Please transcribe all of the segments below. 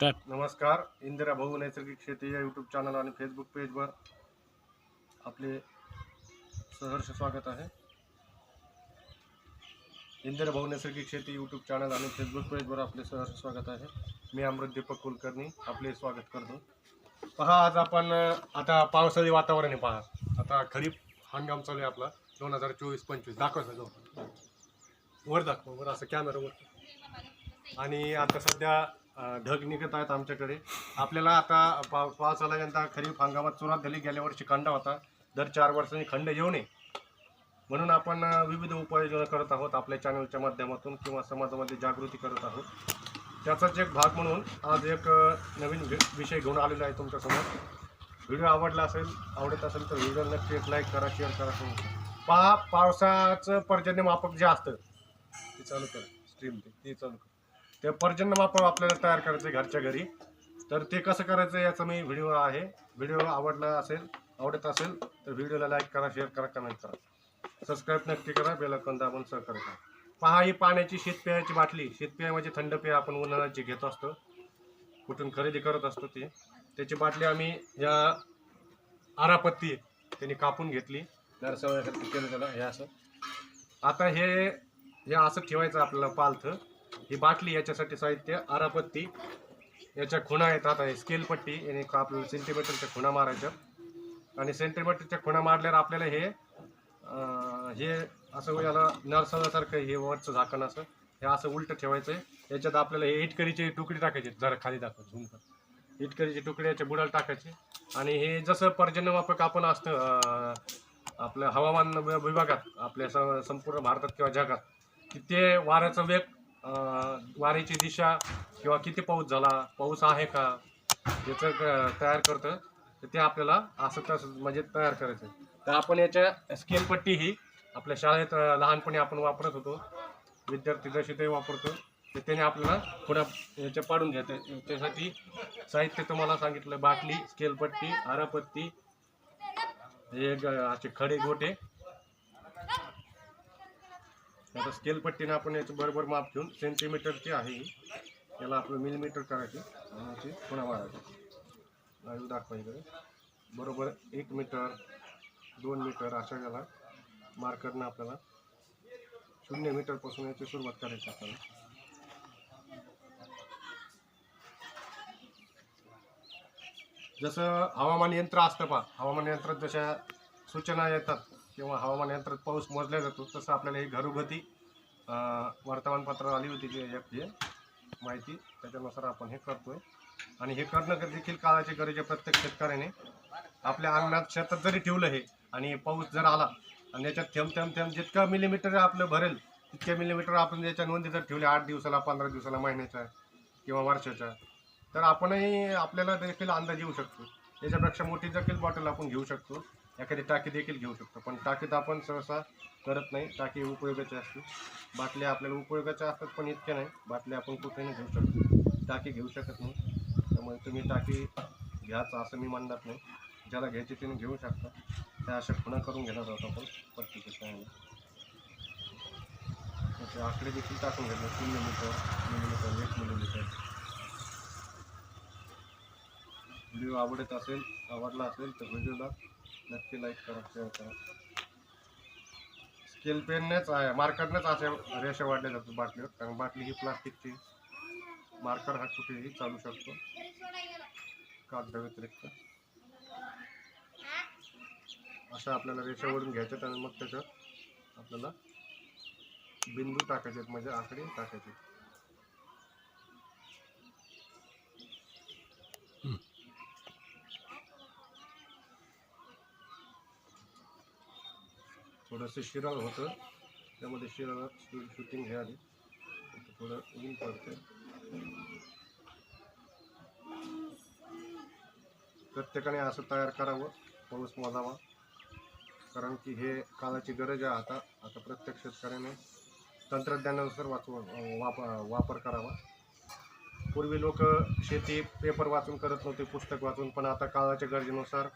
Start नमस्कार. इंदिरा भाऊ नैसर्गिक शेती या यूट्यूब चॅनल आणि फेसबुक पेजवर आपले सहर्ष स्वागत आहे. इंदिरा भाऊ नैसर्गिक शेती यूट्यूब चॅनल आणि फेसबुक पेजवर आपले सहर्ष स्वागत आहे. मी अमृत दीपक कुलकर्णी आपले स्वागत करतो. पहा आज आपण आता पावसाळी वातावरण आहे पहा. आता खरीप हंगाम चालू आहे आपला. दोन हजार चोवीस पंचवीस. दाखव सगळं. वर दाखव वर. असं कॅमेरावर आणि आता सध्या ढग निघत आहेत आमच्याकडे. आपल्याला आता पाव पाऊस आल्यानंतर खरीप हंगामात सुरुवात झाली गेल्या वर्षी खंड होता. दर चार वर्षांनी खंड येऊ नये. म्हणून आपण विविध उपाययोजना करत आहोत आपल्या चॅनलच्या माध्यमातून किंवा समाजामध्ये जागृती करत आहोत. त्याचाच एक भाग म्हणून आज एक नवीन वि- विषय घेऊन आलेला आहे तुमच्यासमोर. व्हिडिओ आवडला असेल आवडत असेल तर व्हिडिओ नक्की एक लाईक करा शेअर करा. पहा पावसाचं पर्जन्यमापक जे असतं ते चालू करा. स्ट्रीम ते चालू करा. त्या पर्जन्यमापक आपल्याला तयार करायचं आहे घरच्या घरी. तर ते कसं करायचं याचा मी व्हिडिओ आहे. व्हिडिओ आवडला असेल आवडत असेल तर व्हिडिओला लाईक करा शेअर करा कमेंट करा. सबस्क्राईब नक्की करा बेल दाबून सहकार्य करा पहा ही पाण्याची शेतपेयाची बाटली. शेतपेया म्हणजे थंड पेय आपण उन्हाळ्याची घेत असतो. कुठून खरेदी करत असतो ती. त्याची बाटली आम्ही या आरापत्ती त्यांनी कापून घेतली. नरसवण्यासाठी केलं त्याला हे असं. आता हे हे असं ठेवायचं आपल्याला पालथं. ही बाटली याच्यासाठी साहित्य आरापत्ती याच्या खुणा येतात आहे स्केल पट्टी याने आपल्याला सेंटीमीटरच्या खुणा मारायच्या. आणि सेंटीमीटरच्या खुणा मारल्यावर आपल्याला हे हे असं याला नरसवण्यासारखं हे वरचं झाकण असं हे असं उलटं ठेवायचं आहे याच्यात आपल्याला हे इटकरीचे तुकडी टाकायची जरा खाली दाखव झूम कर. तुकडे याच्या बुडाला टाकायचे. आणि हे जसं पर्जन्यमापक आपण असतं आपल्या हवामान विभागात आपल्या स- संपूर्ण भारतात किंवा जगात की ते वाऱ्याचा वेग वारीची दिशा किंवा किती पाऊस झाला पाऊस आहे का याचं क- तयार करतं तर ते आपल्याला असं तसं म्हणजे तयार करायचं. तर आपण याच्या स्केल पट्टी ही आपल्या शाळेत लहानपणी आपण वापरत होतो. विद्यार्थी जसे ते वापरतो तर त्याने आपल्याला पुन्हा याच्या पाडून घ्यायचं त्यासाठी साहित्य तुम्हाला सांगितलं बाटली स्केल पट्टी आरापत्ती हे असे खडे गोटे आता स्केल पट्टीनं आपण याचं बरोबर माप घेऊन सेंटीमीटरची आहे ही. याला आपलं मिलीमीटर करायची. आणि पुन्हा मारायची. दाखवा दाखवायचं बरोबर एक मीटर दोन मीटर अशा याला मार्करनं आपल्याला शून्य मीटरपासून याची सुरुवात करायची आपल्याला. जसं हवामान यंत्र असतं पहा. हवामान यंत्रात जशा सूचना येतात किंवा हवामान यंत्रात पाऊस मोजला जातो तसं आपल्याला हे घरगुती वर्तमानपत्र वर्तमानपत्रात आली होती जे एक हे माहिती त्याच्यानुसार आपण हे करतोय. आणि हे करणं देखील काळाची गरज आहे प्रत्येक शेतकऱ्याने. आपल्या अंगणात शेतात जरी ठेवलं हे आणि पाऊस जर आला आणि याच्यात थेंब थेंब थेंब जितका मिलीमीटर आपलं भरेल तितक्या मिलीमीटर आपण याच्या नोंदी जर ठेवल्या आठ दिवसाला पंधरा दिवसाला महिन्याच्या किंवा वर्षाच्या तर आपणही आपल्याला देखील अंदाज येऊ शकतो. याच्यापेक्षा मोठी देखील बॉटल आपण घेऊ शकतो. एखादी टाकी देखील घेऊ शकतो. पण टाकीत आपण सहसा करत नाही. टाकी उपयोगाची असते. बाटल्या आपल्याला उपयोगाच्या असतात पण इतक्या नाही. बाटल्या आपण कुठेही घेऊ शकतो. टाकी घेऊ शकत नाही. त्यामुळे तुम्ही टाकी घ्याच असं मी म्हणत नाही. ज्याला घ्यायची त्याने घेऊ शकता. त्या अशा खुणा करून घेणार आहोत आपण. प्रत्येक सहाय्याने त्याचे आकडे देखील टाकून घेतले तीन मीटर मिलीमीटर एक मिलीमीटर व्हिडिओ आवडत असेल आवडला असेल तर व्हिडिओला नक्की लाईक करा शेअर करा. स्केल पेननेच आहे मार्करनेच असे रेषा वाढल्या जातात बाटलीवर कारण बाटली ही प्लास्टिकची मार्कर हा कुठेही चालू शकतो. कागदा व्यतिरिक्त. अशा आपल्याला रेषा ओढून घ्यायच्यात आणि मग त्याच्यात आपल्याला बिंदू टाकायचे म्हणजे आकडे टाकायचे थोडंसं शिराळ होतं. त्यामध्ये शिराळात शूटिंग हे आली. थोडं ऊन पडतं प्रत्येकाने असं तयार करावं पाऊस मोजावा. कारण की हे काळाची गरज आहे आता. आता प्रत्येक शेतकऱ्याने तंत्रज्ञानानुसार वाचव वाप वापर करावा. पूर्वी लोक शेती पेपर वाचून करत नव्हते पुस्तक वाचून. पण आता काळाच्या गरजेनुसार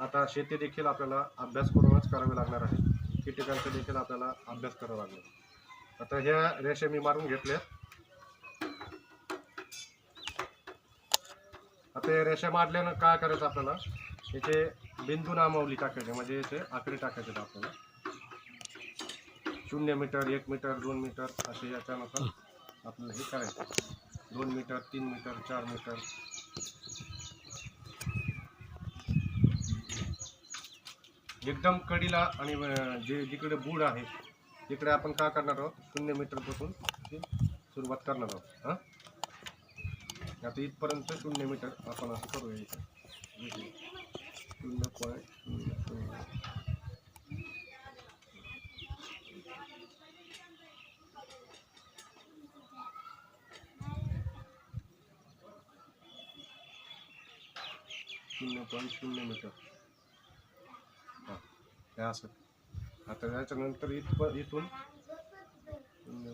आता शेती देखील आपल्याला अभ्यास करूनच करावी लागणार आहे. कीटकांचा देखील आपल्याला अभ्यास करावा लागला. आता ह्या रेषा मी मारून घेतल्या. आता या रेषा मारल्यानं काय करायचं आपल्याला? याचे बिंदू नामावली टाकायचे म्हणजे याचे आकडे टाकायचे आहेत आपल्याला. शून्य मीटर एक मीटर दोन मीटर असे याच्यानुसार आपल्याला हे करायचं. दोन मीटर तीन मीटर चार मीटर एकदम कडीला आणि जे जिकडे बूड आहे तिकडे आपण काय करणार आहोत? शून्य मीटरपासून ते सुरुवात करणार आहोत हां? आता इथपर्यंत शून्य मीटर आपण असं करूया इथं. शून्य पॉईंट शून्य शून्य पॉईंट शून्य मीटर हे असं. आता याच्यानंतर इथ इथून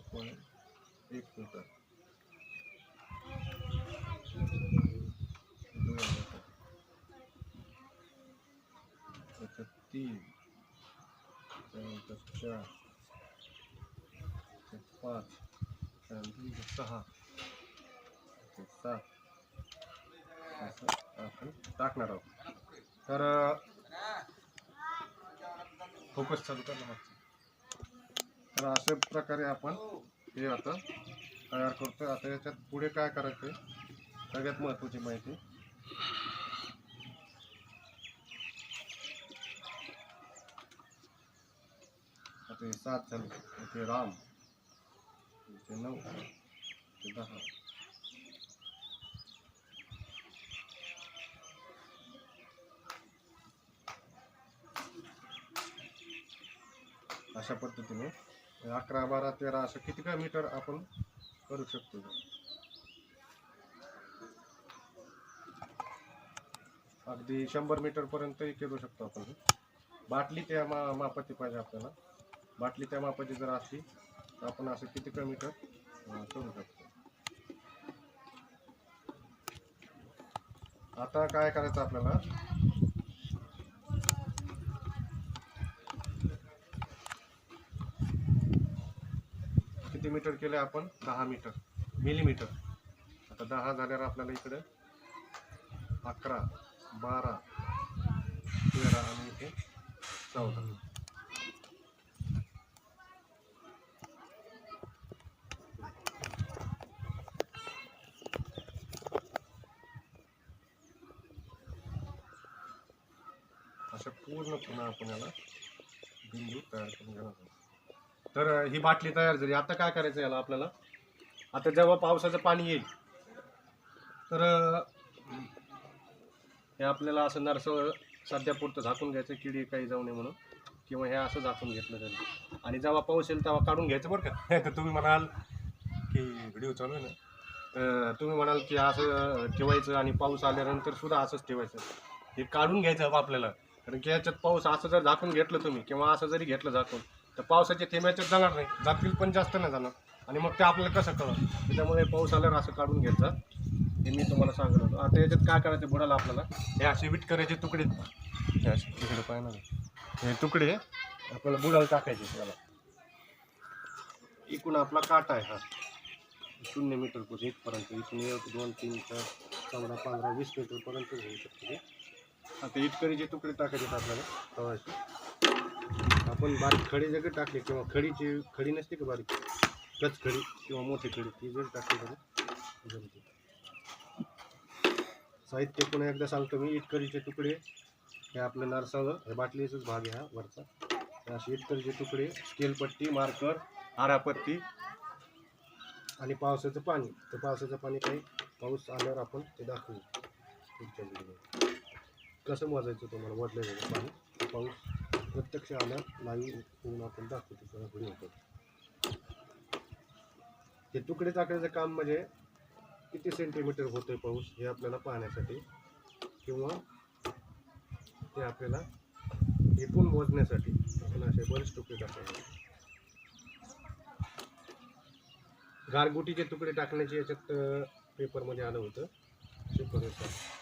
पॉईंट एक मीटर तीन. त्यानंतर चार. पाच. त्यानंतर सहा. सात. असं आपण टाकणार आहोत. तर फोकस चालू करणार तर अशा प्रकारे आपण हे आता तयार करतो आता याच्यात पुढे काय करायचं सगळ्यात महत्त्वाची माहिती. आता हे सात झाले. इथे राम. इथे नऊ. इथे दहा. अशा पद्धतीने. अकरा बारा तेरा असं किती का मीटर आपण करू शकतो? अगदी शंभर मीटरपर्यंतही करू शकतो आपण. बाटली त्या मा मापाची पाहिजे आपल्याला. बाटली त्या मापाची जर असली तर आपण असं किती का मीटर करू शकतो? आता काय करायचं आपल्याला? किती मीटर केले आपण दहा मीटर मिलीमीटर आता दहा झाल्यावर आपल्याला इकडे अकरा बारा तेरा आणि इथे चौदा. अशा पूर्ण पुन्हा आपण याला बिंदू तयार करून घेणार आहोत. तर ही बाटली तयार झाली. आता काय करायचं याला आपल्याला? आता जेव्हा पावसाचं पाणी येईल तर हे आपल्याला असं नरसं सध्या पुरतं झाकून घ्यायचं किडी काही जाऊ नये म्हणून किंवा हे असं झाकून घेतलं तरी. आणि जेव्हा पाऊस येईल तेव्हा काढून घ्यायचं बरं का? तर तुम्ही म्हणाल की व्हिडिओ चालू आहे ना तर तुम्ही म्हणाल की असं ठेवायचं आणि पाऊस आल्यानंतर सुद्धा असंच ठेवायचं. हे काढून घ्यायचं हवं आपल्याला कारण की याच्यात पाऊस असं जर झाकून घेतलं तुम्ही किंवा असं जरी घेतलं झाकून तर पावसाचे थेंब याच्यात जाणार नाही. जातील पण जास्त नाही जाणार. आणि मग ते आपल्याला कसं कळलं? त्याच्यामुळे पाऊस आल्यावर असं काढून घ्यायचं. हे मी तुम्हाला सांगत होतो. आता याच्यात काय करायचं बुडाला आपल्याला? हे असे विट करायचे तुकडे हे असे तिकडे पाहिजे हे तुकडे आपल्याला बुडाला टाकायचे त्याला. इकडून आपला काटा आहे हा. शून्य मीटर इथपर्यंत. इथून एक दोन तीन चार चौदा पंधरा वीस मीटरपर्यंत घेऊ शकते आता इटकरीचे तुकडे टाकायचे आहेत आपल्याला तवाचे आपण बारीक खडी जर टाकली किंवा खडीची खडी नसते का बारीक? कच खडी किंवा मोठी खडी ती जर टाकली तरी जमते. साहित्य पुन्हा एकदा सांगतो मी इटकरीचे तुकडे हे आपलं नरसाळं हे बाटलीचाच भाग आहे हा वरचा. असे इटकरीचे तुकडे स्केलपट्टी मार्कर आरापट्टी आणि पावसाचं पाणी. तर पावसाचं पाणी काही पाऊस आल्यावर आपण ते दाखवू पुढच्या कसं मोजायचं तुम्हाला? मोजलं पाणी पाऊस प्रत्यक्ष आला लाईव्ह होऊन आपण दाखवतो त्याला होतो. ते तुकडे टाकण्याचं काम म्हणजे किती सेंटीमीटर होतोय पाऊस हे आपल्याला पाहण्यासाठी किंवा ते आपल्याला एकूण मोजण्यासाठी आपण असे बरेच तुकडे टाकायचे गारगुटीचे तुकडे टाकण्याचे याच्यात पेपरमध्ये आलं होतं. शिकवण्याचं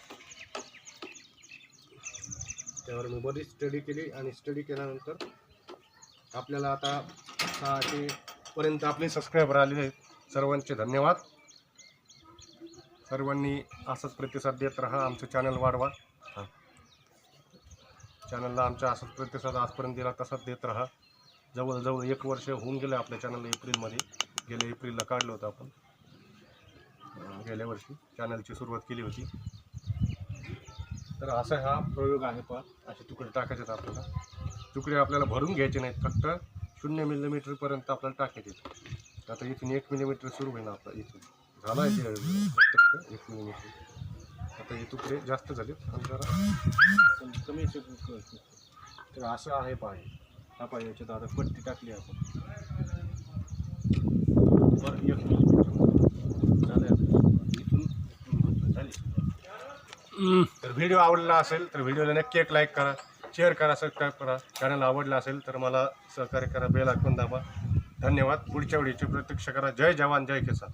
त्यावर मी बरीच स्टडी केली आणि स्टडी केल्यानंतर आपल्याला आता सहाशे पर्यंत आपले सबस्क्रायबर आलेले आहेत. सर्वांचे धन्यवाद. सर्वांनी असंच प्रतिसाद देत राहा. आमचं चॅनल वाढवा. चॅनलला आमच्या असंच प्रतिसाद आजपर्यंत दिला तसाच देत राहा. जवळजवळ एक वर्ष होऊन गेलं आपल्या चॅनलला एप्रिलमध्ये. गेल्या एप्रिलला काढलं होतं आपण. गेल्या वर्षी चॅनलची सुरुवात केली होती. तर असा हा प्रयोग आहे पहा. असे तुकडे टाकायचे आहेत आपल्याला. तुकडे आपल्याला भरून घ्यायचे नाहीत फक्त शून्य मिलीमीटरपर्यंत आपल्याला टाकायचे आहेत. आता इथून एक मिलीमीटर सुरू होईल आपला इथून. झाला आहे ते एक मिलीमीटर आता हे तुकडे जास्त झाले आणि जरा कमी तर असं आहे पाय हा. पाय याच्यात आता पट्टी टाकली आपण. बरं एक मिलीमीटर झालं आता. इथून झाली तर व्हिडिओ आवडला असेल तर व्हिडिओला नक्की एक लाईक करा शेअर करा सबस्क्राईब करा. चॅनल आवडला असेल तर मला सहकार्य करा बेल ऐकून दाबा. धन्यवाद. पुढच्या व्हिडिओची प्रतीक्षा करा. जय जवान जय किसान.